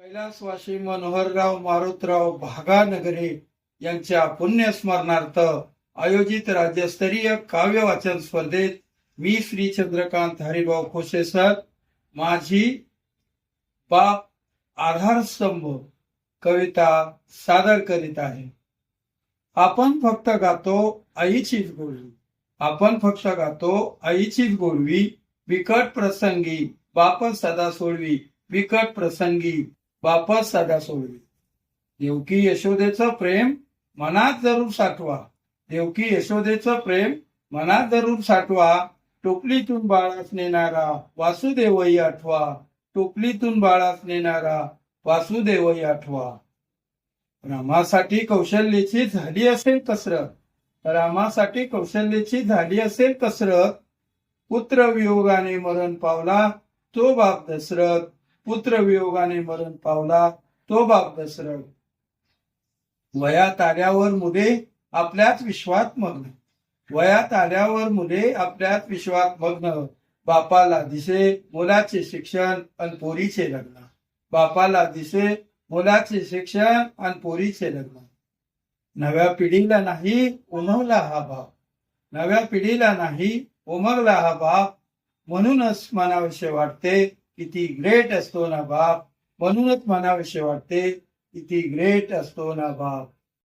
कैलासवासी मनोहरराव मारुतराव भागानगरे यांच्या पुण्यस्मरणार्थ आयोजित राज्यस्तरीय काव्य वाचन स्पर्धेत मी श्री चंद्रकांत हरिभाऊ खोसे सर माझी बाप आधारस्तंभ कविता सादर करीत आहे. आपण फक्त गातो आईचीच गोडवी आपण फक्त गातो आईचीच गोडवी बिकट प्रसंगी बाप सदा सोडवी. बिकट प्रसंगी बापा सदा सोडवी देवकी यशोदेचं प्रेम मनात जरूर साठवा. देवकी यशोदेचं प्रेम मनात जरूर साठवा. टोपलीतून बाळास नेणारा वासुदेवही आठवा. टोपलीतून बाळास नेणारा वासुदेवही आठवा. रामासाठी कौशल्याची झाली असेल कसरत. रामासाठी कौशल्याची झाली असेल कसरत. पुत्र वियोगाने मरण पावला तो बाप दशरथ पुत्र वियोगाने मरण पावला तो बाप दसरळ वयात आल्यावर मुले आपल्याच विश्वात मग्न. वयात आल्यावर मुले आपल्याच विश्वात मग्न. बापाला दिसे मुलाचे शिक्षण आणि पोरीचे लग्न. बापाला दिसे मुलाचे शिक्षण आणि पोरीचे लग्न. नव्या पिढीला नाही उमगला हा भाव नव्या पिढीला नाही उमगला हा बाप. म्हणूनच मनाविषयी वाटते किती ग्रेट असतो ना बाप? म्हणूनच मनाविषयी वाटते किती ग्रेट असतो ना बाप?